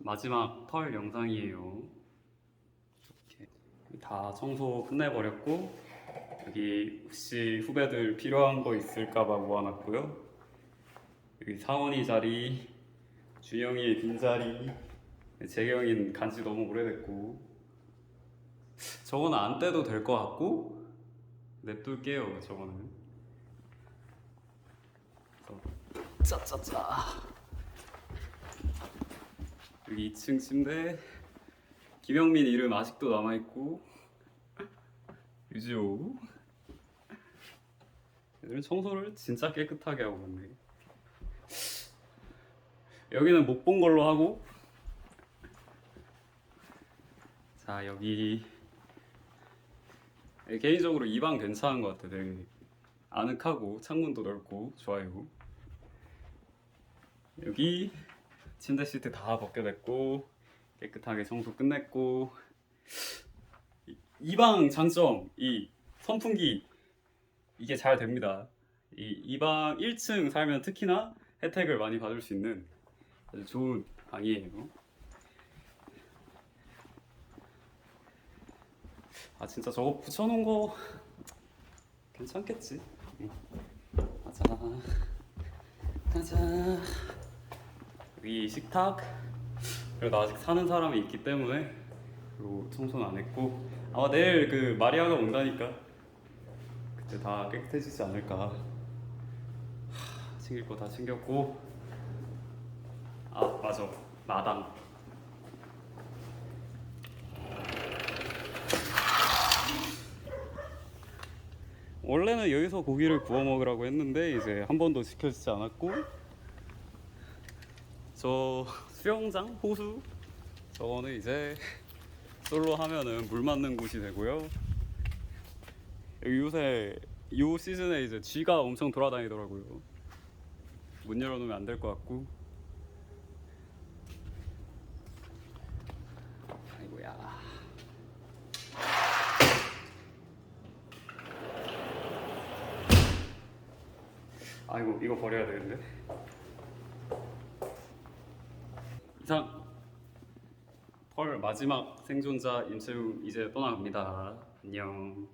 마지막 털 영상이에요. 이렇게 다 청소 끝내버렸고 여기 혹시 후배들 필요한 거 있을까봐 모아놨고요. 여기 사원이 자리, 준영이의 빈 자리, 재경이는 간지 너무 오래됐고 저거는 안 떼도 될 것 같고 냅둘게요 저거는. 짜짜짜. 여기 2층 침대 김영민 이름 아직도 남아있고 유지호. 얘들은 청소를 진짜 깨끗하게 하고 있네. 여기는 못 본 걸로 하고 자 여기 개인적으로 이 방 괜찮은 것 같아 되게. 아늑하고 창문도 넓고 좋아요. 여기 침대 시트 다 벗겨냈고 깨끗하게 청소 끝냈고. 이 방 장점 이 선풍기 이게 잘 됩니다. 이 방 1층 살면 특히나 혜택을 많이 받을 수 있는 아주 좋은 방이에요. 아 진짜 저거 붙여놓은 거 괜찮겠지? 응. 가자. 가자 식탁. 그리고 나 아직 사는 사람이 있기 때문에 그리고 청소는 안 했고. 아마 내일 그 마리아가 온다니까. 그때 다 깨끗해지지 않을까. 하, 챙길 거 다 챙겼고. 아 맞아. 마당 원래는 여기서 고기를 구워 먹으라고 했는데 이제 한 번도 지켜지지 않았고 저 수영장 호수 저거는 이제 솔로 하면은 물 맞는 곳이 되고요. 요새 요 시즌에 이제 쥐가 엄청 돌아다니더라고요. 문 열어놓으면 안 될 것 같고. 아이고야. 아이고 이거 버려야 되는데. 이상 펄 마지막 생존자 임채웅 이제 떠나갑니다. 안녕.